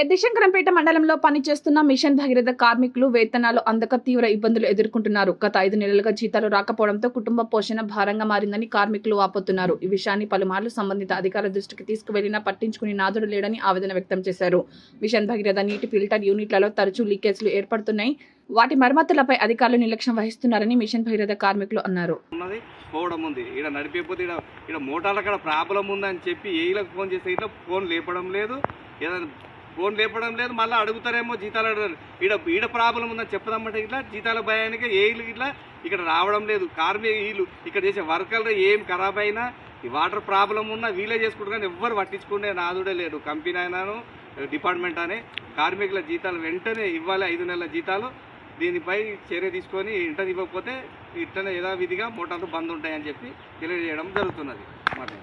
పెద్దిశంకరంపేట మండలంలో పనిచేస్తున్న మిషన్ భగీరథ కార్మికులు వేతనాలు అందక తీవ్ర ఇబ్బందులు ఎదుర్కొంటున్నారు. గత ఐదు నెలలుగా జీతాలు రాకపోవడంతో కుటుంబ పోషణ భారంగా మారిందని కార్మికులు వాపోతున్నారు ఈ విషయాన్ని పలుమార్లు సంబంధిత అధికారుల దృష్టికి తీసుకువెళ్ళినా పట్టించుకుని నాదుడు లేడని ఆవేదన వ్యక్తం చేశారు. మిషన్ భగీరథ నీటి ఫిల్టర్ యూనిట్లలో తరచూ లీకేజ్లు ఏర్పడుతున్నాయి. వాటి మరమ్మతులపై అధికారులు నిర్లక్ష్యం వహిస్తున్నారని మిషన్ భగీరథ కార్మికులు అన్నారు. పోవడం ఉంది. ఇక్కడ నడిపేపోతే ఇక్కడ మోటార్ల అక్కడ ప్రాబ్లం ఉందని చెప్పి ఏళ్ళకి ఫోన్ చేస్తే ఇట్లా ఫోన్ లేపడం లేదు. ఏదైనా ఫోన్ లేపడం లేదు మళ్ళీ అడుగుతారేమో జీతాలు అడగరు. ఈడ ఈడ ప్రాబ్లం ఉందని చెప్పదమ్మంటే ఇట్లా జీతాల భయానికి ఏళ్ళు ఇట్లా ఇక్కడ రావడం లేదు. కార్మిక వీళ్ళు ఇక్కడ చేసే వర్కర్లు ఏం ఖరాబ్ అయినా ఈ వాటర్ ప్రాబ్లం ఉన్నా వీలే చేసుకుంటారు కానీ ఎవ్వరు పట్టించుకునే నాదుడే లేడు. కంపెనీ అయినాను డిపార్ట్మెంట్ అనే కార్మికుల జీతాలు వెంటనే ఇవ్వాలి ఐదు నెలల జీతాలు. దీనిపై చర్య తీసుకొని ఇంటర్ ఇవ్వకపోతే ఇట్లనే యథావిధిగా మోటార్లు బంద్ ఉంటాయని చెప్పి తెలియజేయడం జరుగుతున్నది. మరి